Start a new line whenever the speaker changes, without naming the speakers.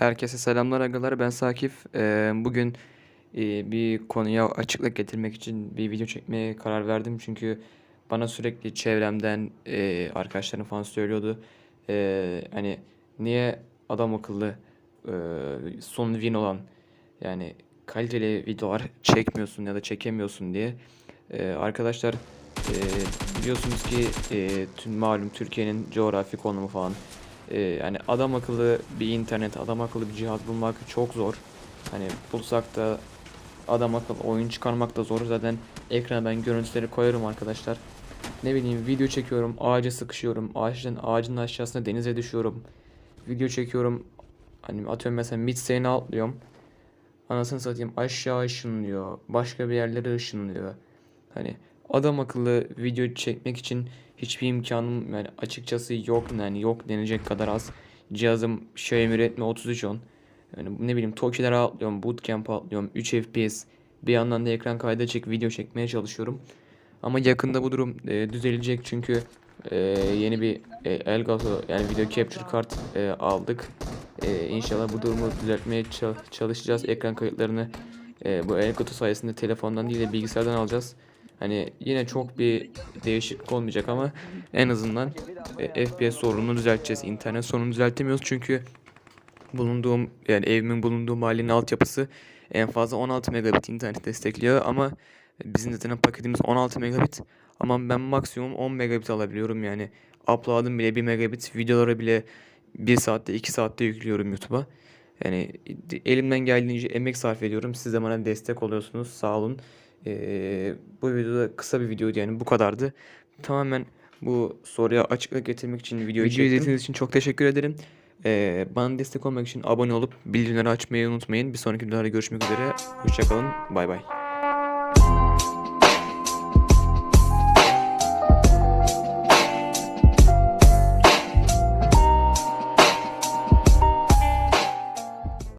Herkese selamlar agalar. Ben Sakif. Ee, bugün e, bir konuya açıklık getirmek için bir video çekmeye karar verdim. Çünkü bana sürekli çevremden e, arkadaşlarım falan söylüyordu. Ee, hani niye adam akıllı e, son win olan yani kaliteli videolar çekmiyorsun ya da çekemiyorsun diye. Ee, arkadaşlar e, biliyorsunuz ki tüm malum Türkiye'nin coğrafi konumu falan ee, yani adam akıllı bir internet, adam akıllı bir cihaz bulmak çok zor. Hani bulsak da adam akıllı oyun çıkarmak da zor. Zaten ekrana ben görüntüleri koyarım arkadaşlar. Ne bileyim video çekiyorum, ağaca sıkışıyorum. Ağaçtan ağacın aşağısına denize düşüyorum. Video çekiyorum. Hani atıyorum mesela midstay'ine atlıyorum. Anasını satayım aşağı ışınlıyor. Başka bir yerlere ışınlıyor. Hani adam akıllı video çekmek için hiçbir imkanım yani açıkçası yok yani yok denecek kadar az. Cihazım Xiaomi Redmi 3310. Yani ne bileyim Toki'lere atlıyorum, Bootcamp'a atlıyorum, 3 FPS. Bir yandan da ekran kaydı çek, video çekmeye çalışıyorum. Ama yakında bu durum e, düzelecek çünkü e, yeni bir e, Elgato yani video capture kart e, aldık. E, inşallah bu durumu düzeltmeye ça- çalışacağız. Ekran kayıtlarını e, bu Elgato sayesinde telefondan değil de bilgisayardan alacağız. Hani yine çok bir değişiklik olmayacak ama en azından e, FPS sorununu düzelteceğiz. İnternet sorununu düzeltemiyoruz çünkü bulunduğum yani evimin bulunduğu mahallenin altyapısı en fazla 16 megabit internet destekliyor ama bizim zaten paketimiz 16 megabit ama ben maksimum 10 megabit alabiliyorum yani upload'ım bile 1 megabit videoları bile 1 saatte 2 saatte yüklüyorum YouTube'a. Yani elimden geldiğince emek sarf ediyorum. Siz de bana destek oluyorsunuz. Sağ olun. Ee, bu videoda kısa bir videoydu yani bu kadardı. Tamamen bu soruya açıklık getirmek için videoyu Video izlediğiniz için çok teşekkür ederim. Ee, bana destek olmak için abone olup bildirimleri açmayı unutmayın. Bir sonraki videolarda görüşmek üzere. Hoşçakalın. Bay bay.